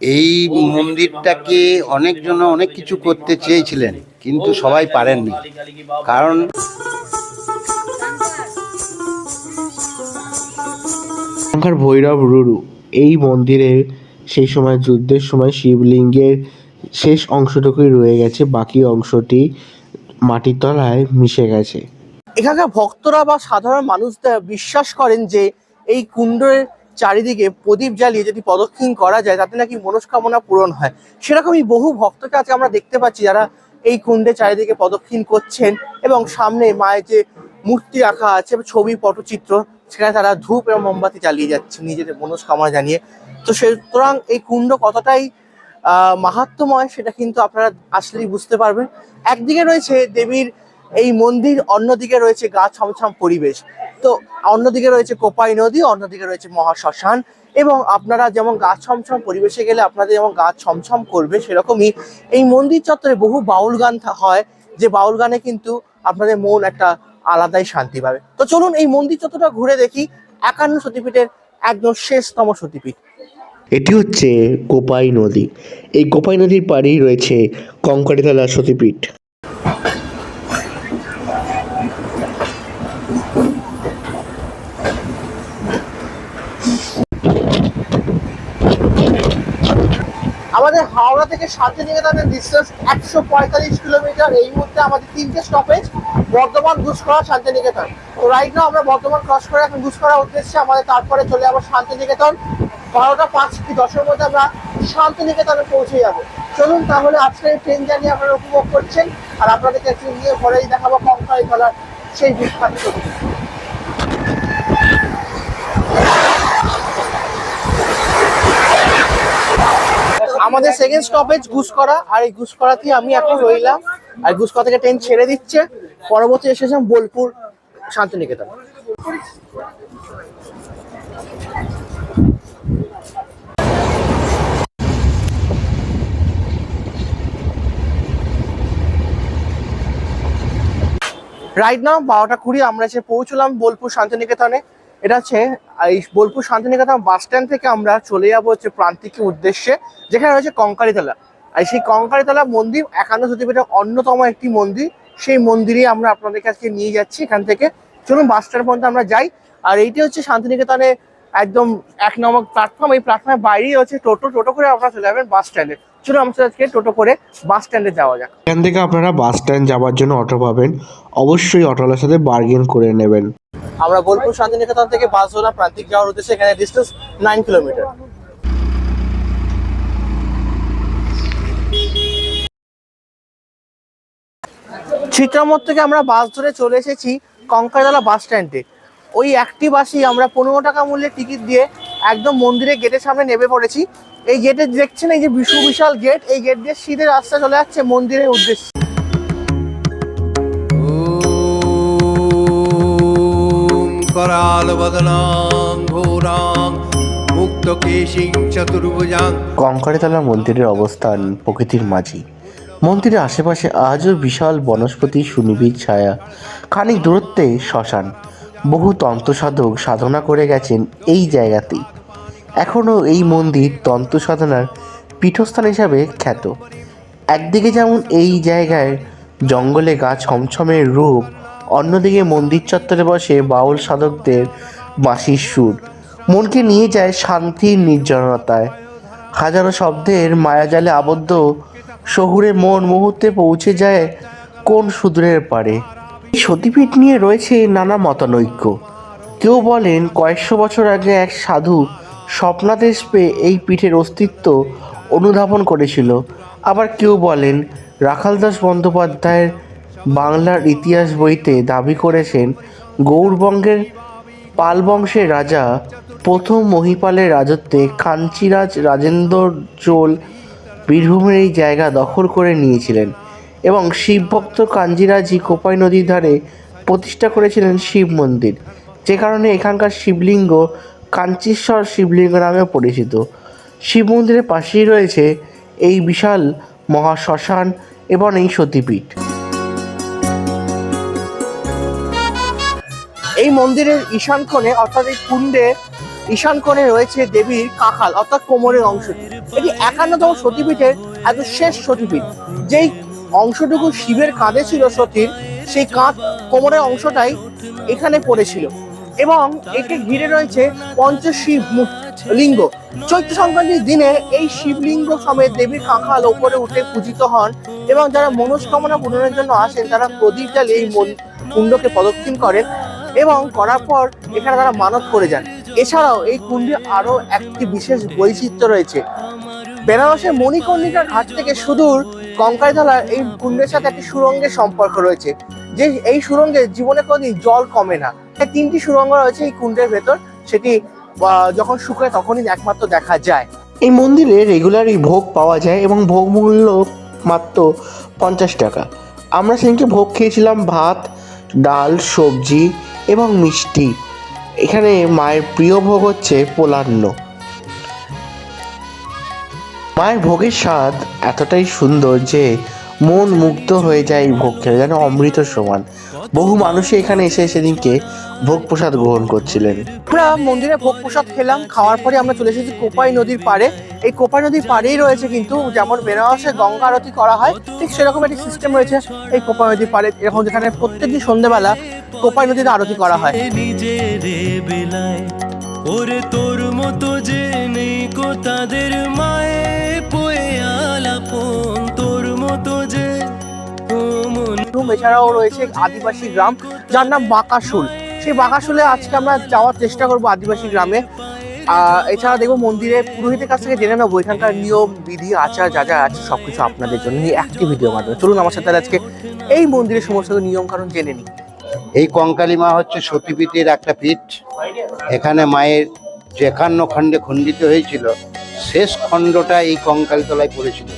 এই মন্দিরটাকে অনেকজন অনেক কিছু করতে চেয়েছিলেন কিন্তু সবাই পারেননি। কারণ শঙ্কর ভৈরব রুরু এই মন্দিরে সেই সময় যুদ্ধের সময় শিবলিঙ্গের শেষ অংশটুকুই রয়ে গেছে বাকি অংশটি মাটির তলায় মিশে গেছে। এখানকার ভক্তরা বা সাধারণ মানুষরা বিশ্বাস করেন যে এই কুণ্ডের চারিদিকে প্রদীপ জ্বালিয়ে যদি প্রদক্ষিণ করা যায়, তাতে নাকি মনস্কামনা পূরণ হয়। সেরকমই বহু ভক্তকে আজকে আমরা দেখতে পাচ্ছি যারা এই কুণ্ডে চারিদিকে প্রদক্ষিণ করছেন এবং সামনে মায়ের যে মূর্তি রাখা আছে, ছবি পটচিত্র সেখানে তারা ধূপ এবং মোমবাতি জ্বালিয়ে যাচ্ছে নিজেদের মনস্কামনা জানিয়ে। তো সুতরাং এই কুণ্ড কতটাই, আহ, মাহাত্ম্যময় সেটা কিন্তু আপনারা আসলেই বুঝতে পারবেন। একদিকে রয়েছে দেবীর এই মন্দির, অন্যদিকে রয়েছে গা ছমছম পরিবেশ। তো অন্যদিকে রয়েছে কোপাই নদী, অন্যদিকে রয়েছে মহাশ্মশান এবং আপনারা যেমন গা ছমছম পরিবেশে গেলে আপনাদের যেমন গা ছমছম করবে সেরকমই এই মন্দির চত্বরে বহু বাউল গান হয়, যে বাউল গানে কিন্তু আপনাদের মন একটা আলাদাই শান্তি পাবে। তো চলুন এই মন্দির চত্বরটা ঘুরে দেখি, একান্ন সতীপীঠের একদম শেষতম সতীপীঠ এটি হচ্ছে কোপাই নদী। এই কোপাই নদীর পাড়েই রয়েছে কঙ্কারিতলা সতীপীঠ আমাদের হাওড়া থেকে শান্তিনিকেতনের ডিস্টেন্স একশো পঁয়তাল্লিশ কিলোমিটার এই মুহূর্তে আমাদের তিনটে স্টপেজ বর্ধমান ঘুষকরা শান্তিনিকেতন। তো রাইট নাও আমরা বর্ধমান ক্রস করে এখন ঘুষকরা উদ্দেশ্যে আমাদের তারপরে চলে যাব শান্তিনিকেতন। বারোটা পাঁচ কি দশের মধ্যে আমরা শান্তিনিকেতনে পৌঁছে যাব। চলুন তাহলে আজকের ট্রেন জার্নি আপনারা উপভোগ করছেন, আর আপনাদেরকে নিয়ে ঘরেই দেখাবো কঙ্কাই তলার সেই বিখ্যাত আমাদের সেকেন্ড স্টপেজ গুসকরা আর এই গুসকরাতেই আমি এখন রইলাম। আর গুসকরা থেকে ট্রেন ছেড়ে দিচ্ছে। পরবর্তী এসেছিলাম বোলপুর, শান্তিনিকেতন। রাইট নাও বারোটা কুড়ি, আমরা এসে পৌঁছলাম বোলপুর, শান্তিনিকেতনে। এটা হচ্ছে, এই বোলপুর শান্তিনিকেতন বাস স্ট্যান্ড থেকে আমরা চলে যাব হচ্ছে প্রান্তিকের উদ্দেশ্যে, যেখানে রয়েছে কঙ্কারিতলা আর সেই কঙ্কারিতলা মন্দির, একান্ন সতীপীঠের অন্যতম একটি মন্দির, সেই মন্দিরে আমরা আপনাদের কাছে নিয়ে যাচ্ছি এখান থেকে। চলুন, বাস স্ট্যান্ড পর্যন্ত আমরা যাই। আর এইটি হচ্ছে শান্তিনিকেতনে একদম এক নম্বর প্ল্যাটফর্ম এই প্ল্যাটফর্মের বাইরেই হচ্ছে টোটো। টোটো করে আপনারা চলে যাবেন বাস স্ট্যান্ডে। চলুন, আমাদের আজকে টোটো করে বাস স্ট্যান্ডে যাওয়া যাক। এখান থেকে আপনারা বাস স্ট্যান্ড যাওয়ার জন্য অটো পাবেন। অবশ্যই অটোওয়ালার সাথে বার্গেন করে নেবেন। আমরা বোলপুর শান্তিনিকেতন থেকে বাসওয়ালা প্রান্তিক যাওয়ার উদ্দেশ্যে এখানে ডিস্টেন্স নাইন কিলোমিটার চিত্রামত থেকে আমরা বাস ধরে চলে এসেছি কঙ্কারতলা বাস স্ট্যান্ডে ওই একটি বাসই আমরা পনেরো টাকা মূল্যের টিকিট দিয়ে একদম মন্দিরের গেটের সামনে নেমে পড়েছি। এই গেটে দেখছেন এই যে বিশু বিশাল গেট এই গেট দিয়ে সিধে রাস্তা চলে যাচ্ছে মন্দিরের উদ্দেশ্যে। करालवदनां घोरां मुक्तकेशिं चतुर्भुजां কঙ্কারিতলা মন্দিরের অবস্থান প্রকৃতির মাঝি মন্দিরের আশেপাশে আজও বিশাল বনস্পতি সুনিবিড় ছায়া খানিক দূরত্বে শ্মশান বহু তন্ত্র সাধক সাধনা করে গেছেন এই জায়গাতেই এখনও এই মন্দির তন্ত্র সাধনার পীঠস্থান হিসাবে খ্যাত একদিকে যেমন এই জায়গায় জঙ্গলে গা ছমছমের রূপ অন্যদিকে মন্দির চত্বরে বসে বাউল সাধকদের বাঁশির সুর। মনকে নিয়ে যায় শান্তির নির্জনতায়। হাজারো শব্দের মায়াজালে আবদ্ধ শহুরে মন মুহূর্তে পৌঁছে যায় কোন সুদূরের পারে এই সতীপীঠ নিয়ে রয়েছে নানা মতানৈক্য। কেউ বলেন কয়েকশো বছর আগে এক সাধু স্বপ্নাদেশ পেয়ে এই পীঠের অস্তিত্ব অনুধাবন করেছিল। আবার কেউ বলেন রাখালদাস বন্দ্যোপাধ্যায়ের বাংলার ইতিহাস বইতে দাবি করেছেন, গৌরবঙ্গের পাল বংশের রাজা প্রথম মহিপালের রাজত্বে কাঞ্চিরাজ রাজেন্দ্র চোল বীরভূমের এই জায়গা দখল করে নিয়েছিলেন এবং শিবভক্ত কাঞ্জিরাজি কোপাই নদীর ধারে প্রতিষ্ঠা করেছিলেন শিব মন্দির, যে কারণে এখানকার শিবলিঙ্গ কাঞ্চীশ্বর শিবলিঙ্গ নামেও পরিচিত। শিব মন্দিরের পাশেই রয়েছে এই বিশাল মহাশ্মশান এবং এই সতীপীঠ। এই মন্দিরের ঈশান কোণে, অর্থাৎ এই কুণ্ডে ঈশান কোণে রয়েছে দেবীর কাঁখাল অর্থাৎ কোমরের অংশটি। এটি একান্নতম সতীপীঠের এত শেষ সতীপীঠ। যেই অংশটুকু শিবের কাঁধে ছিল সতীর, সেই কাঁধ কোমরের অংশটাই এখানে পড়েছিল। এবং একে ঘিরে রয়েছে পঞ্চশিব মূর্তি, লিঙ্গ। চৈত্র সংক্রান্তির দিনে এই শিবলিঙ্গ সমেত দেবীর কাঁখাল ওপরে উঠে পূজিত হন এবং যারা মনস্কামনা পূরণের জন্য আসেন, তারা প্রদীপ জ্বালিয়ে এই কুণ্ডকে প্রদক্ষিণ করেন। এবং করার পর এখানে তারা মানত করে যান। এছাড়াও এই কুণ্ডে আরও একটি বিশেষ বৈচিত্র্য রয়েছে। বেনারসের মণিকর্ণিকা ঘাট থেকে সুদূর কঙ্কাইতলার এই কুণ্ডের সাথে একটি সুরঙ্গের সম্পর্ক রয়েছে। যে এই সুরঙ্গে জীবনে কোনোদিন জল কমে না। তিনটি সুরঙ্গ রয়েছে এই কুণ্ডের ভেতর। সেটি যখন শুকায় তখনই একমাত্র দেখা যায়। এই মন্দিরে রেগুলারই ভোগ পাওয়া যায় এবং ভোগ মূল্য মাত্র পঞ্চাশ টাকা। আমরা সেদিনকে ভোগ খেয়েছিলাম ভাত, ডাল, সবজি এবং মিষ্টি। এখানে মায়ের প্রিয় ভোগ হচ্ছে পোলান্ন মায়ের ভোগের স্বাদ এতটাই সুন্দর যে মন মুগ্ধ হয়ে যায় এই ভোগ খেলে, যেন অমৃত সমান। বহু মানুষই এখানে এসে সেদিনকে ভোগ প্রসাদ গ্রহণ করছিলেন। আমরা মন্দিরে ভোগ প্রসাদ খেলাম, খাওয়ার পরে আমরা চলে এসেছি কোপাই নদীর পাড়ে। এই কোপাই নদীর পাড়েই রয়েছে কিন্তু যেমন বেনারসে গঙ্গা আরতি করা হয়, ঠিক সেরকম একটি সিস্টেম রয়েছে এই কোপাই নদীর পাড়ে। এরকম যেখানে প্রত্যেকদিন সন্ধ্যেবেলা কোপাই নদীতে আরতি করা হয়। নিজের বেলায় ওরে তোর মতো যে নেই কো তাদের মায়ে পয়ে আলাপন তোর মতো যে এছাড়াও রয়েছে আদিবাসী গ্রাম যার নাম বাঁকাশুল। সেই বাঁকাশুলে আজকে আমরা যাওয়ার চেষ্টা করব আদিবাসী গ্রামে। এছাড়া দেখব মন্দিরে পুরোহিতের কাছ থেকে জেনে নেব এখানকার নিয়ম বিধি আচার যা যা আছে সবকিছু আপনাদের জন্য এই একটি ভিডিও মাধ্যমে। চলুন আমার সাথে আজকে এই মন্দিরের সমস্ত নিয়ম কারণ জেনে নিই। এই কঙ্কালী মা হচ্ছে সতীপীঠের একটা পীঠ। এখানে মায়ের যে একান্ন খণ্ডে খণ্ডিত হয়েছিল, শেষ খণ্ডটা এই কঙ্কালী তলায় পড়েছিল।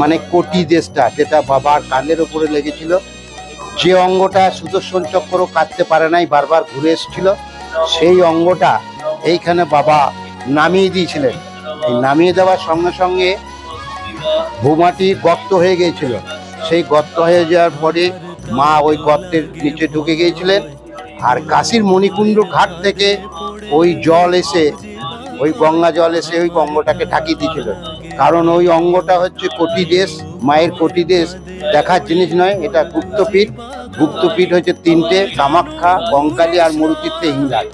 মানে কোটি দেশটা যেটা বাবার কানের ওপরে লেগেছিল। যে অঙ্গটা সুদর্শন চক্র কাটতে পারে নাই, বারবার ঘুরে এসেছিল, সেই অঙ্গটা এইখানে বাবা নামিয়ে দিয়েছিলেন। এই নামিয়ে দেওয়ার সঙ্গে সঙ্গে ভূমাটি গর্ত হয়ে গিয়েছিল। সেই গর্ত হয়ে যাওয়ার পরে মা ওই গর্তের নিচে ঢুকে গিয়েছিলেন আর কাশীর মণিকুণ্ড ঘাট থেকে ওই জল এসে, ওই গঙ্গা জল এসে ওই অঙ্গটাকে ঢাকিয়ে দিয়েছিল। কারণ ওই অঙ্গটা হচ্ছে কোটি দেশ, মায়ের কোটি দেশ। দেখার জিনিস নয়, এটা গুপ্তপীঠ। গুপ্তপীঠ হচ্ছে তিনটে, কামাখ্যা কঙ্কালী আর মরুতীর্থে হিঙ্গাল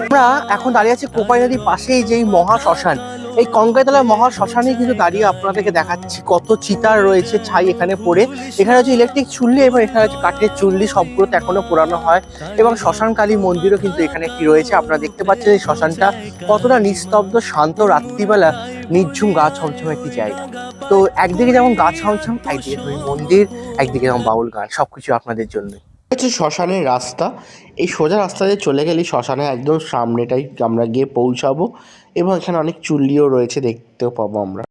আমরা এখন দাঁড়িয়ে আছি কোপাই নদীর পাশেই যেই মহা শ্মশান এই কঙ্কাইতলার মহা শ্মশানে কিন্তু দাঁড়িয়ে আপনাদেরকে দেখাচ্ছি কত চিতার রয়েছে ছাই এখানে পড়ে। এখানে হচ্ছে ইলেকট্রিক চুল্লি এবং এখানে হচ্ছে কাঠের চুল্লি সবগুলোতে এখনও পোড়ানো হয়। এবং শ্মশান কালী মন্দিরও কিন্তু এখানে কি রয়েছে। আপনারা দেখতে পাচ্ছেন এই শ্মশানটা কতটা নিস্তব্ধ, শান্ত রাত্রিবেলা নির্ঝুম গা ছমছম একটি জায়গা। তো একদিকে যেমন গা ছমছম, একদিকে মন্দির, একদিকে যেমন বাউল গান, সবকিছু আপনাদের জন্য। হচ্ছে শ্মশানের রাস্তা। এই সোজা রাস্তা দিয়ে চলে গেলে শ্মশানের একদম সামনেটাই আমরা গিয়ে পৌঁছাবো। এবং এখানে অনেক চুল্লিও রয়েছে দেখতেও পাবো আমরা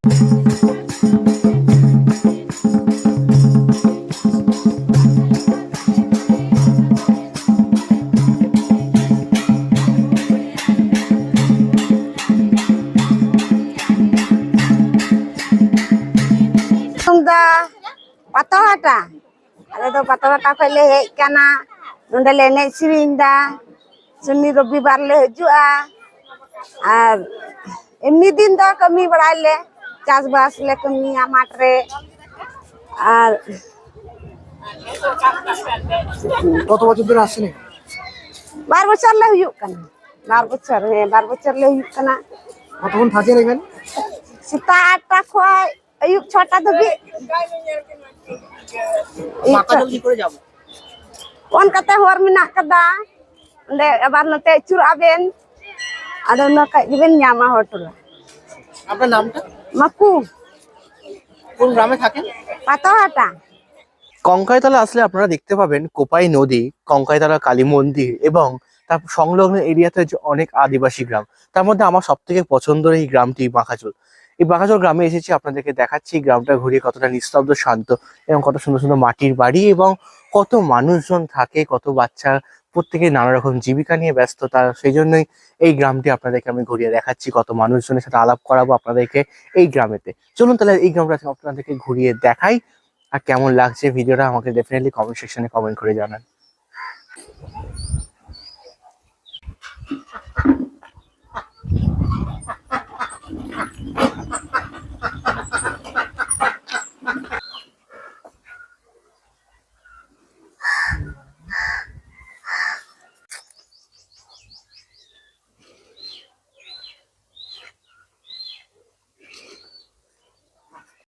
ᱛᱩᱢᱫᱟ ᱯᱟᱛᱚᱦᱟᱴᱟ ᱟᱞᱮ ᱫᱚ ᱯᱟᱛᱚᱦᱟᱴᱟ ᱠᱷᱚᱡ ᱞᱮ ᱦᱮᱡ ᱠᱟᱱᱟ ᱱᱚᱰᱮ ᱞᱮ ᱮᱱᱮᱡ ᱥᱮᱨᱮᱧ ᱫᱟ ᱥᱩᱱᱤ ᱨᱚᱵᱤᱵᱟᱨ ᱞᱮ ᱦᱤᱡᱩᱜᱼᱟ ᱟᱨ ᱮᱢᱱᱤ ᱫᱤᱱ ᱫᱚ ᱠᱟᱹᱢᱤ ᱵᱟᱲᱟᱭ ᱞᱮ ᱪᱟᱥᱵᱟᱥ ᱞᱮ ᱠᱟᱹᱢᱤᱭᱟ ᱢᱟᱴ ᱨᱮ ᱟᱨ কত বছর ধরে আসছেন বার বছর লে হুᱭুক কানা বার বছর হ্যাঁ বার বছর লে হুᱭুক কানা কতক্ষণ থাকেন এখানে সেটা আটটা খোয়ায় আয়ুক ছটা ধবি ᱚᱱᱠᱟᱛᱮ ᱦᱚᱨ ᱢᱮᱱᱟᱜ ᱠᱟᱫᱟ ᱚᱸᱰᱮ ᱟᱵᱟᱨ ᱱᱚᱛᱮ ᱟᱹᱪᱩᱨᱚᱜ ᱟᱵᱮᱱ আর অন্য দিবেন জামা হটোলা। আপনার নামটা? পাতাহাটা। কঙ্কাইতলা আসলে আপনারা দেখতে পাবেন কোপাই নদী কঙ্কাইতলা কালী মন্দির এবং তার সংলগ্ন এরিয়াতে অনেক আদিবাসী গ্রাম। তার মধ্যে আমার সব থেকে পছন্দের এই গ্রামটি বাঁকাচোল এই বাঁকাচোল গ্রামে এসেছি আপনাদেরকে দেখাচ্ছি গ্রামটা ঘুরিয়ে কতটা নিস্তব্ধ শান্ত এবং কত সুন্দর সুন্দর মাটির বাড়ি এবং কত মানুষজন থাকে কত বাচ্চা প্রত্যেকে নানা রকম জীবিকা নিয়ে ব্যস্ত তার সেই জন্যই এই গ্রামটি আপনাদেরকে আমি ঘুরিয়ে দেখাচ্ছি, কত মানুষজনের সাথে আলাপ করাবো আপনাদেরকে এই গ্রামেতে। চলুন তাহলে এই গ্রামটা আপনাদেরকে ঘুরিয়ে দেখাই, আর কেমন লাগছে ভিডিওটা আমাকে ডেফিনেটলি কমেন্ট সেকশনে কমেন্ট করে জানান।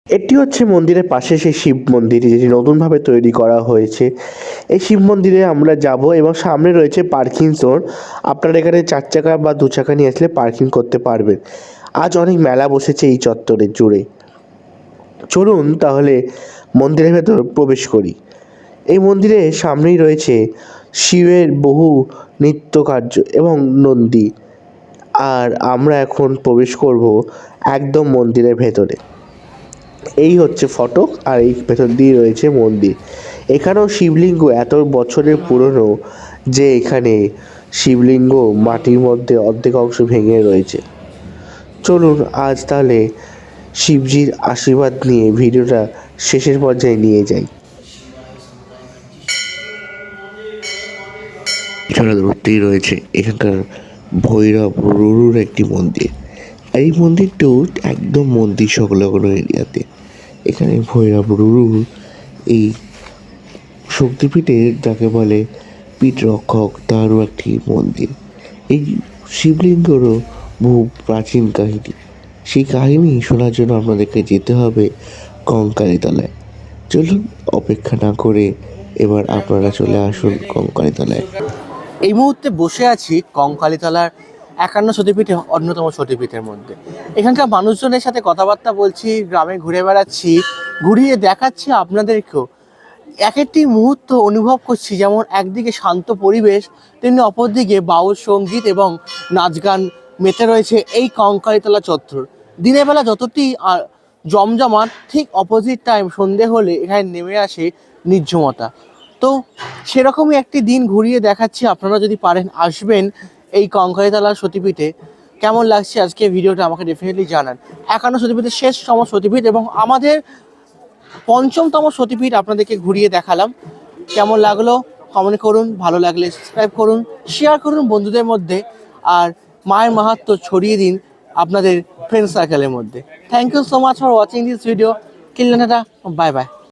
এটি হচ্ছে মন্দিরের পাশে সেই শিব মন্দির যেটি নতুনভাবে তৈরি করা হয়েছে। এই শিব মন্দিরে আমরা যাব এবং সামনে রয়েছে পার্কিং জোন। আপনারা এখানে চার চাকা বা দু চাকা নিয়ে আসলে পার্কিং করতে পারবেন। আজ অনেক মেলা বসেছে এই চত্বরের জুড়ে। চলুন তাহলে মন্দিরের ভেতর প্রবেশ করি। এই মন্দিরের সামনেই রয়েছে শিবের বহু নৃত্যকার্য এবং নন্দী। আর আমরা এখন প্রবেশ করব একদম মন্দিরের ভেতরে। এই হচ্ছে ফটক আর এই ভেতর দিয়ে রয়েছে মন্দির। এখানেও শিবলিঙ্গ এত বছরের পুরনো যে এখানে শিবলিঙ্গ মাটির মধ্যে অর্ধেক অংশ ভেঙে রয়েছে। চলুন আজ তাহলে শিবজির আশীর্বাদ নিয়ে ভিডিওটা শেষের পর্যায়ে নিয়ে যাই। এছাড়া রয়েছে, এখানকার ভৈরব রুরুর একটি মন্দির। এই মন্দিরটাও একদম মন্দির সংলগ্ন এরিয়াতে। এখানে ভৈরব রুরুর এই শক্তিপীঠের যাকে বলে পীঠ রক্ষক, তারও একটি মন্দির। এই শিবলিঙ্গরও বহু প্রাচীন কাহিনী। সেই কাহিনী শোনার জন্য আপনাদেরকে যেতে হবে কঙ্কালীতলায়। চলুন, অপেক্ষা না করে এবার আপনারা চলে আসুন কঙ্কালীতলায়। এই মুহূর্তে বসে আছি কঙ্কালীতলার একান্ন সতীপীঠে অন্যতম সতীপীঠের মধ্যে। এখানকার মানুষজনের সাথে কথাবার্তা বলছি, গ্রামে ঘুরে বেড়াচ্ছি, ঘুরিয়ে দেখাচ্ছি আপনাদেরকেও। এক একটি মুহূর্ত অনুভব করছি, যেমন একদিকে শান্ত পরিবেশ, তেমনি অপরদিকে বাউল সংগীত এবং নাচ গান মেতে রয়েছে এই কঙ্কালীতলা চত্বর। দিনের বেলা যতটি জমজমাট, ঠিক অপোজিট টাইম সন্ধে হলে এখানে নেমে আসে নির্জমতা। তো সেরকমই একটি দিন ঘুরিয়ে দেখাচ্ছি, আপনারা যদি পারেন আসবেন এই কঙ্কালীতলার সতীপীঠে কেমন লাগছে আজকে ভিডিওটা আমাকে ডেফিনেটলি জানান। একান্ন সতীপীঠের শেষতম সতীপীঠ এবং আমাদের পঞ্চমতম সতীপীঠ আপনাদেরকে ঘুরিয়ে দেখালাম। কেমন লাগল? কমেন্ট করুন, ভালো লাগলে সাবস্ক্রাইব করুন শেয়ার করুন বন্ধুদের মধ্যে আর মায়ের মাহাত্ম ছড়িয়ে দিন আপনাদের ফ্রেন্ড সার্কেলের মধ্যে। Thank you so much for watching this video কিল্লানাটা bye by